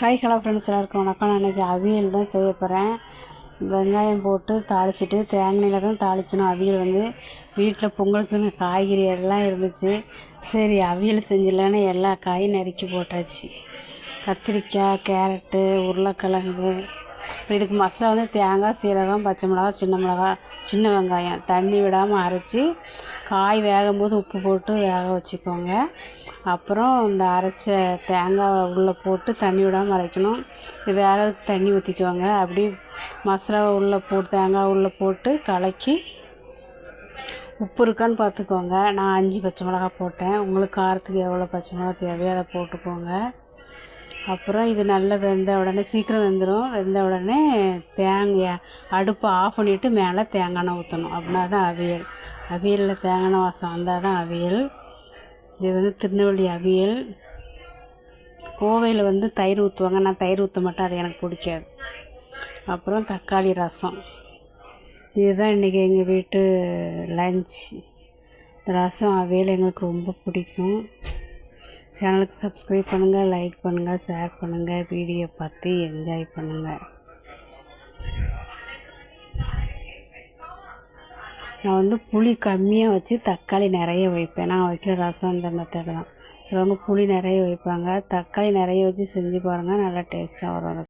Hi hello friends எல்லாருக்கும் வணக்கம். நான் இன்றைக்கி அவியல் தான் செய்ய போகிறேன் வெங்காயம் போட்டு தாளிச்சிட்டு தேங்காயில் தான் தாளிக்கணும். அவியல் வந்து வீட்டில் பொங்கலுக்குன்னு காய்கறி எல்லாம் இருந்துச்சு. சரி அவியல் செஞ்சிடலான்னு எல்லா காயும் நறுக்கி போட்டாச்சு. கத்திரிக்காய் கேரட்டு உருளைக்கிழங்கு. இப்போ இதுக்கு மசாலா வந்து தேங்காய் சீரகம் பச்சை மிளகா சின்ன மிளகா சின்ன வெங்காயம். தண்ணி விடாமல் அரைச்சி காய் வேகும் போது உப்பு போட்டு வேக வச்சுக்கோங்க. அப்புறம் இந்த அரைச்ச தேங்காய் உள்ளே போட்டு தண்ணி விடாமல் அரைக்கணும். இது வேகிறதுக்கு தண்ணி ஊற்றிக்குவாங்க அப்படி மசாலா உள்ளே போட்டு தேங்காய் உள்ளே போட்டு கலக்கி உப்பு இருக்கான்னு பார்த்துக்கோங்க. நான் அஞ்சு பச்சை மிளகா போட்டேன். உங்களுக்கு காரத்துக்கு எவ்வளோ பச்சை மிளகா தேவையோ அதை போட்டுக்கோங்க. அப்புறம் இது நல்லா வெந்த உடனே சீக்கிரம் வெந்துடும் வெந்த உடனே தேங்காய் அடுப்பை ஆஃப் பண்ணிவிட்டு மேலே தேங்காய் எண்ணெய் ஊற்றணும் அப்படின்னா தான் அவியல். அவியலில் தேங்காய் எண்ணெய் வாசம் வந்தால் தான் அவியல். இது வந்து திருநெல்வேலி அவியல். கோவையில் வந்து தயிர் ஊற்றுவாங்க நான் தயிர் ஊற்ற மாட்டேன். அது எனக்கு பிடிக்காது. அப்புறம் தக்காளி ரசம். இதுதான் இன்றைக்கி எங்கள் வீட்டு லஞ்ச் ரசம் அவியல் எங்களுக்கு ரொம்ப பிடிக்கும். சேனலுக்கு சப்ஸ்கிரைப் பண்ணுங்கள் லைக் பண்ணுங்கள் ஷேர் பண்ணுங்கள் வீடியோ பார்த்து என்ஜாய் பண்ணுங்கள் நான் வந்து புளி கம்மியாக வச்சு தக்காளி நிறைய வைப்பேன். நான் வைக்கிற ரசம் இந்த மெத்தட் தான். சிலவங்க புளி நிறைய வைப்பாங்க. தக்காளி நிறைய வச்சு செஞ்சு பாருங்கள் நல்லா டேஸ்ட்டாக வரும்.